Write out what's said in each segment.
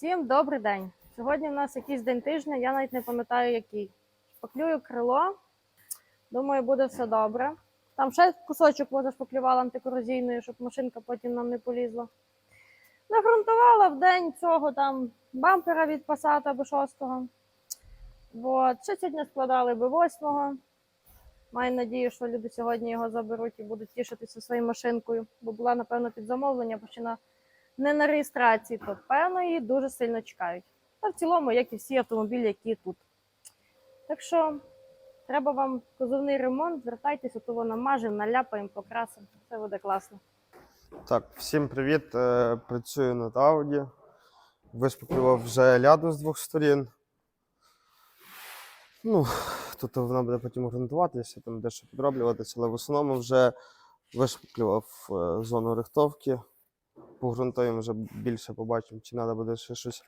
Всім добрий день. Сьогодні в нас якийсь день тижня, я навіть не пам'ятаю який. Шпаклюю крило. Думаю, буде все добре. Там ще кусочок вода шпаклювала антикорозійною, щоб машинка потім нам не полізла. Нагрунтувала в день цього там бампера від Passat або 6-го. От. Ще сьогодні складали би 8-го. Маю надію, що люди сьогодні його заберуть і будуть тішитися своєю машинкою, бо була, напевно, під замовлення, бо ще на не на реєстрації, то певно її дуже сильно чекають. Та в цілому, як і всі автомобілі, які тут. Так що треба вам кузовний ремонт, звертайтеся, то воно мажемо, наляпаємо, покрасимо. Все буде класно. Так, всім привіт. Е, Працюю над Audi. Вишпаклював вже ляду з двох сторін. Ну, тут вона буде потім ґрунтуватися, там дещо підроблюватися, але в основному вже вишпаклював е, зону рихтовки. Погрунтуємо вже більше побачимо, чи треба буде ще щось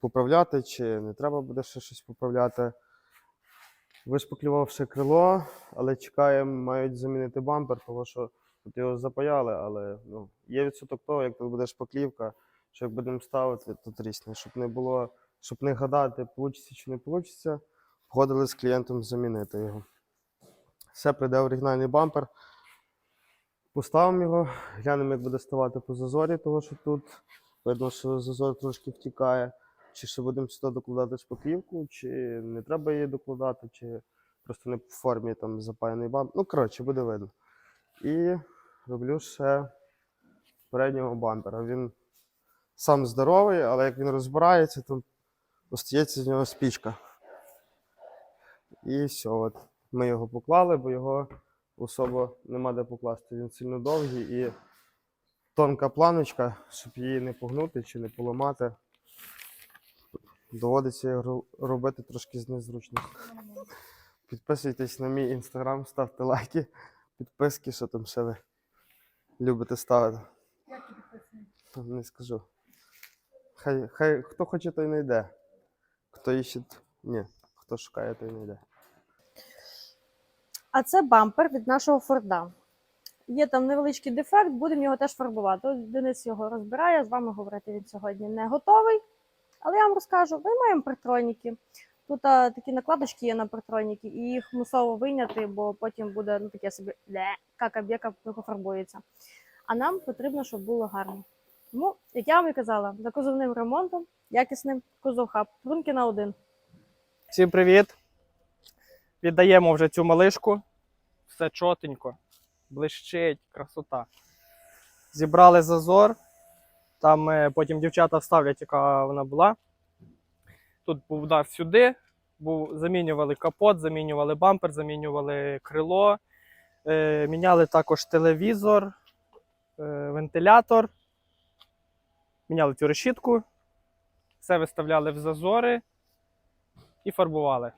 поправляти, чи не треба буде ще щось поправляти. Вишпаклював ще крило, але чекаємо, мають замінити бампер, тому що Тут його запаяли, але ну, є відсоток того, як тут буде шпаклівка, що як будемо ставити, то трісне, щоб не було, щоб не гадати, вийде чи не вийде, погодили з клієнтом замінити його. Все прийде оригінальний бампер. Поставимо його, глянемо, як буде ставати по зазорі, тому що тут видно, що зазор трошки втікає. Чи ще будемо сюди докладати шпаклівку, чи не треба її докладати, чи просто не по формі там запаяний бампер. Ну, коротше, буде видно. І роблю ще переднього бампера. Він сам здоровий, але як він розбирається, то остається з нього спічка. І все, от. ми його поклали, бо його особо нема де покласти. Він сильно довгий і тонка планочка, щоб її не погнути чи не поламати. Доводиться робити трошки з незручності. Підписуйтесь на мій інстаграм, ставте лайки підписки, що там ще ви любите ставити. Та Не скажу. Хай, хай хто хоче, той не йде. Хто іще, ні, хто шукає, той не йде. А це бампер від нашого Форда. Є там невеличкий дефект, будемо його теж фарбувати. Ось Денис його розбирає, з вами говорити він сьогодні не готовий. Але я вам розкажу: ми маємо партроніки. Тут а, такі накладочки є на партроніки, і їх мусово вийняти, бо потім буде ну, таке собі ле, кака-бєка пофарбується. А нам потрібно, щоб було гарно. Тому, як я вам і казала, за кузовним ремонтом, якісним кузов хаб. Рунки на один. Всім привіт! Віддаємо вже цю малишку. Все чотенько, блищить, красота. Зібрали зазор. Там е, потім дівчата вставлять, яка вона була. Тут був удар сюди. Був, замінювали капот, замінювали бампер, замінювали крило. Е, міняли також телевізор, е, вентилятор. Міняли цю решітку. Все виставляли в зазори і фарбували.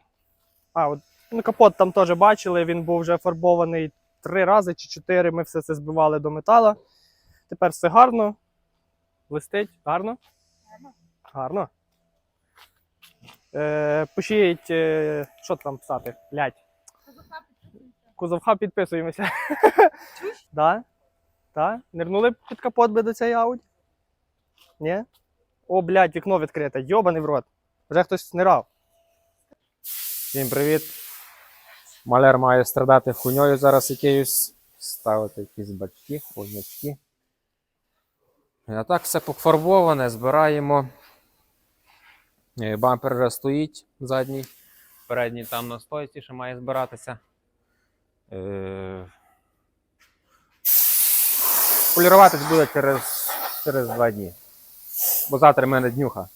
А, от ну, капот там теж бачили, він був вже фарбований три рази чи чотири. Ми все це збивали до метала. Тепер все гарно. Блистить. Гарно? Гарно. Гарно. Е, пишіть, е, що там писати? Блять. Кузовха підписуємося. Да? Да? Нирнули під капот би до цієї ауді? Ні? О, блядь, вікно відкрите. Йобаний в рот. Вже хтось нирав. Всім привіт. Маляр має страдати хуйньою зараз якоюсь. Ставити якісь бачки, хуйнячки. А так все пофарбоване, збираємо. Бампер вже стоїть задній. Передній там на стойці ще має збиратися. Е, Поліруватись буде через, через два дні. Бо завтра в мене днюха.